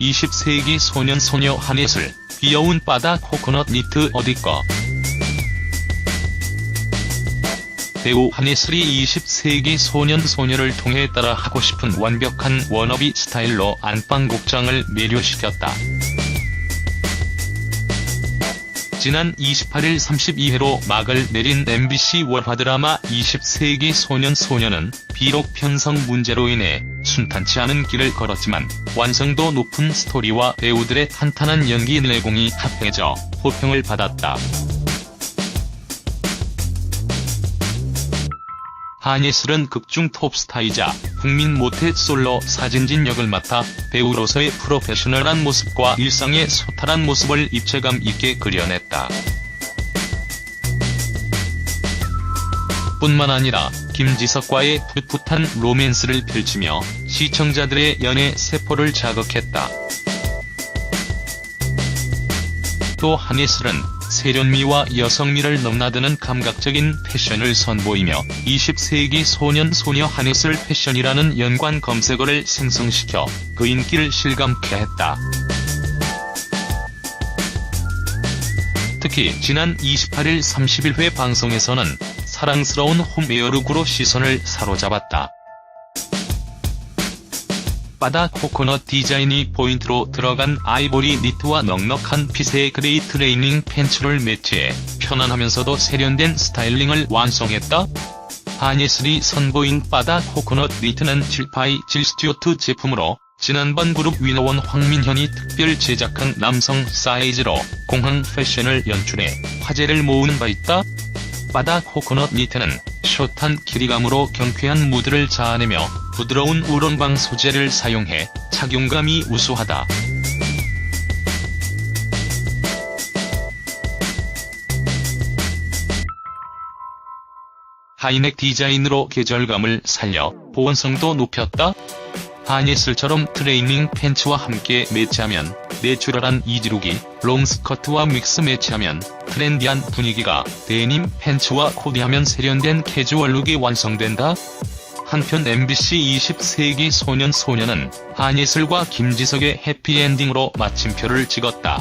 20세기 소년 소녀 한예슬, 귀여운 바다 코코넛 니트 어디꺼. 배우 한예슬이 20세기 소년 소녀를 통해 따라 하고 싶은 완벽한 워너비 스타일로 안방 곡장을 매료시켰다. 지난 28일 32회로 막을 내린 MBC 월화 드라마 20세기 소년 소녀는 비록 편성 문제로 인해 순탄치 않은 길을 걸었지만 완성도 높은 스토리와 배우들의 탄탄한 연기 내공이 합해져 호평을 받았다. 한예슬은 극중 톱스타이자 국민 모태 솔로 사진진 역을 맡아 배우로서의 프로페셔널한 모습과 일상의 소탈한 모습을 입체감 있게 그려냈다. 뿐만 아니라 김지석과의 풋풋한 로맨스를 펼치며 시청자들의 연애 세포를 자극했다. 또 한예슬은 세련미와 여성미를 넘나드는 감각적인 패션을 선보이며 20세기 소년 소녀 한예슬 패션이라는 연관 검색어를 생성시켜 그 인기를 실감케 했다. 특히 지난 28일 31회 방송에서는 사랑스러운 홈웨어룩으로 시선을 사로잡았다. 바다 코코넛 디자인이 포인트로 들어간 아이보리 니트와 넉넉한 핏의 그레이 트레이닝 팬츠를 매치해 편안하면서도 세련된 스타일링을 완성했다. 한예슬이 선보인 바다 코코넛 니트는 질파이 질 스튜어트 제품으로 지난번 그룹 위너원 황민현이 특별 제작한 남성 사이즈로 공항 패션을 연출해 화제를 모으는 바 있다. 바다 코코넛 니트는 숏한 길이감으로 경쾌한 무드를 자아내며 부드러운 우런방 소재를 사용해 착용감이 우수하다. 하이넥 디자인으로 계절감을 살려 보온성도 높였다. 한예슬처럼 트레이닝 팬츠와 함께 매치하면 내추럴한 이지룩이, 롱스커트와 믹스 매치하면 트렌디한 분위기가, 데님 팬츠와 코디하면 세련된 캐주얼룩이 완성된다. 한편 MBC 20세기 소년 소녀는 한예슬과 김지석의 해피엔딩으로 마침표를 찍었다.